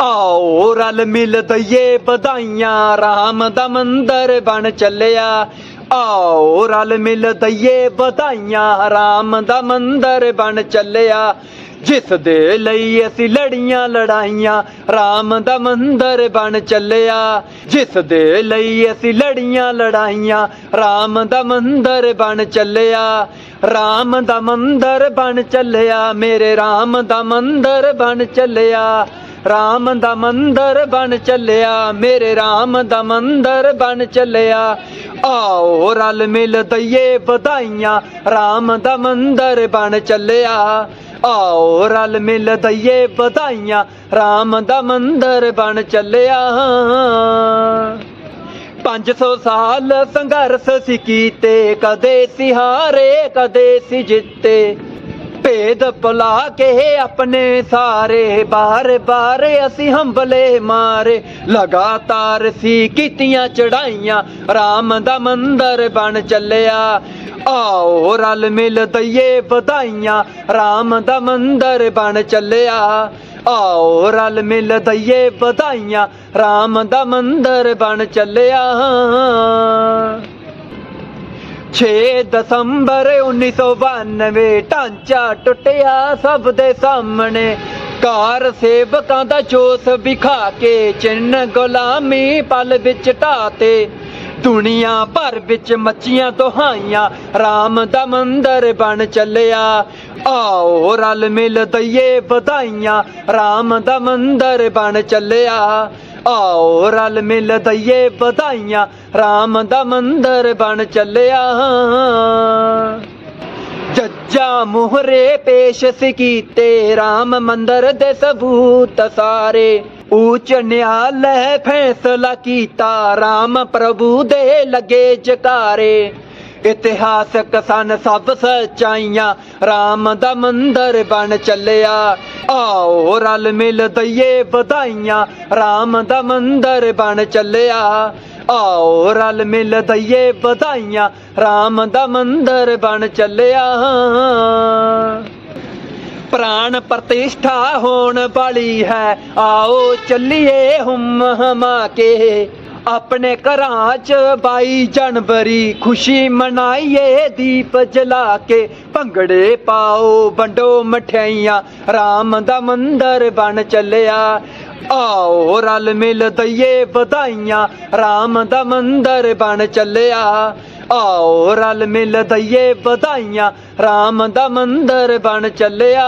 ਆਓ ਰਲ ਮਿਲ ਦਈਏ ਵਧਾਈਆਂ, ਰਾਮ ਦਾ ਮੰਦਰ ਬਣ ਚੱਲਿਆ। ਆਓ ਰਲ ਮਿਲ ਦਈਏ ਵਧਾਈਆਂ, ਰਾਮ ਦਾ ਮੰਦਰ ਬਣ ਚੱਲਿਆ। ਜਿਸ ਦੇ ਲਈ ਅਸੀਂ ਲੜੀਆਂ ਲੜਾਈਆਂ, ਰਾਮ ਦਾ ਮੰਦਰ ਬਣ ਚੱਲਿਆ। ਜਿਸ ਦੇ ਲਈ ਅਸੀਂ ਲੜੀਆਂ ਲੜਾਈਆਂ, ਰਾਮ ਦਾ ਮੰਦਰ ਬਣ ਚੱਲਿਆ। ਰਾਮ ਦਾ ਮੰਦਰ ਬਣ ਚੱਲਿਆ, ਮੇਰੇ ਰਾਮ ਦਾ ਮੰਦਰ ਬਣ ਚੱਲਿਆ। ਰਾਮ ਦਾ ਮੰਦਰ ਬਣ ਚੱਲਿਆ, ਮੇਰੇ ਰਾਮ ਦਾ ਮੰਦਰ ਬਣ ਚੱਲਿਆ। ਆਓ ਰਲ ਮਿਲ ਦਈਏ ਵਧਾਈਆਂ, ਰਾਮ ਦਾ ਮੰਦਰ ਬਣ ਚੱਲਿਆ। ਆਓ ਰਲ ਮਿਲ ਦਈਏ ਵਧਾਈਆਂ, ਰਾਮ ਦਾ ਮੰਦਰ ਬਣ ਚੱਲਿਆ। 500 ਸਾਲ ਸੰਘਰਸ਼ ਸੀ ਕੀਤੇ, ਕਦੇ ਸੀ ਹਾਰੇ, ਕਦੇ ਸੀ ਜਿੱਤੇ। ਭੇਦ ਭੁਲਾ ਕੇ ਆਪਣੇ ਸਾਰੇ ਬਾਰ ਬਾਰ ਅਸੀਂ ਹੰਬਲੇ ਮਾਰੇ। ਲਗਾਤਾਰ ਸੀ ਕੀਤੀਆਂ ਚੜਾਈਆਂ, ਰਾਮ ਦਾ ਮੰਦਰ ਬਣ ਚੱਲਿਆ। ਆਓ ਰਲ ਮਿਲ ਦਈਏ ਵਧਾਈਆਂ, ਰਾਮ ਦਾ ਮੰਦਰ ਬਣ ਚੱਲਿਆ। ਆਓ ਰਲ ਮਿਲ ਦਈਏ ਵਧਾਈਆਂ, ਰਾਮ ਦਾ ਮੰਦਰ ਬਣ ਚੱਲਿਆ। 6 ਦਸੰਬਰ 1992 ਢਾਂਚਾ ਟੁੱਟਿਆ ਸਭ ਦੇ ਸਾਹਮਣੇ। ਕਾਰ ਸੇਵਕਾਂ ਦਾ ਜੋਸ਼ ਵਿਖਾ ਕੇ, ਚਿੰਨ ਗੁਲਾਮੀ ਪਲ ਵਿੱਚ ਢਾਤੇ ਦੁਨੀਆ ਭਰ ਵਿੱਚ ਮੱਚੀਆਂ ਦੁਹਾਈਆਂ, ਰਾਮ ਦਾ ਮੰਦਰ ਬਣ ਚੱਲਿਆ। ਆਓ ਰਲ ਮਿਲ ਦਈਏ ਵਧਾਈਆਂ, ਰਾਮ ਦਾ ਮੰਦਰ ਬਣ ਚੱਲਿਆ। ਆਓ ਰਲ ਮਿਲ ਦਈਏ ਵਧਾਈਆਂ, ਰਾਮ ਦਾ ਮੰਦਰ ਬਣ ਚੱਲਿਆ। ਜੱਜਾ ਮੋਹਰੇ ਪੇਸ਼ ਸੀ ਕੀਤੇ ਰਾਮ ਮੰਦਰ ਦੇ ਸਬੂਤ ਸਾਰੇ। ਉੱਚ ਨਿਆਲੈ ਫੈਸਲਾ ਕੀਤਾ, ਰਾਮ ਪ੍ਰਭੂ ਦੇ ਲੱਗੇ ਜਕਾਰੇ। ਇਤਿਹਾਸਕ ਸਨ ਸਭ ਸਚਾਈਆਂ। ਰਾਮ ਦਾ ਮੰਦਰ ਬਣ ਚੱਲਿਆ। ਆਓ ਰਲ ਮਿਲ ਦਈਏ ਵਧਾਈਆਂ। ਰਾਮ ਦਾ ਮੰਦਰ ਬਣ ਚੱਲਿਆ। ਆਓ ਰਲ ਮਿਲ ਦਈਏ ਵਧਾਈਆਂ। ਰਾਮ ਦਾ ਮੰਦਰ ਬਣ ਚੱਲਿਆ। ਪ੍ਰਾਣ ਪ੍ਰਤਿਸ਼ਠਾ ਹੋਣ ਵਾਲੀ ਹੈ। ਆਓ ਚੱਲੀਏ ਹੁਮ ਹਮਾ ਕੇ। ਆਪਣੇ ਘਰਾਂ 'ਚ 22 ਜਨਵਰੀ ਖੁਸ਼ੀ ਮਨਾਈਏ, ਦੀਪ ਜਲਾ ਕੇ ਭੰਗੜੇ ਪਾਓ, ਵੰਡੋ ਮਠਿਆਈਆਂ, ਰਾਮ ਦਾ ਮੰਦਰ ਬਣ ਚੱਲਿਆ। ਆਓ ਰਲ ਮਿਲ ਦਈਏ ਵਧਾਈਆਂ, ਰਾਮ ਦਾ ਮੰਦਰ ਬਣ ਚੱਲਿਆ। ਆਓ ਰਲ ਮਿਲ ਦਈਏ ਵਧਾਈਆਂ, ਰਾਮ ਦਾ ਮੰਦਰ ਬਣ ਚੱਲਿਆ।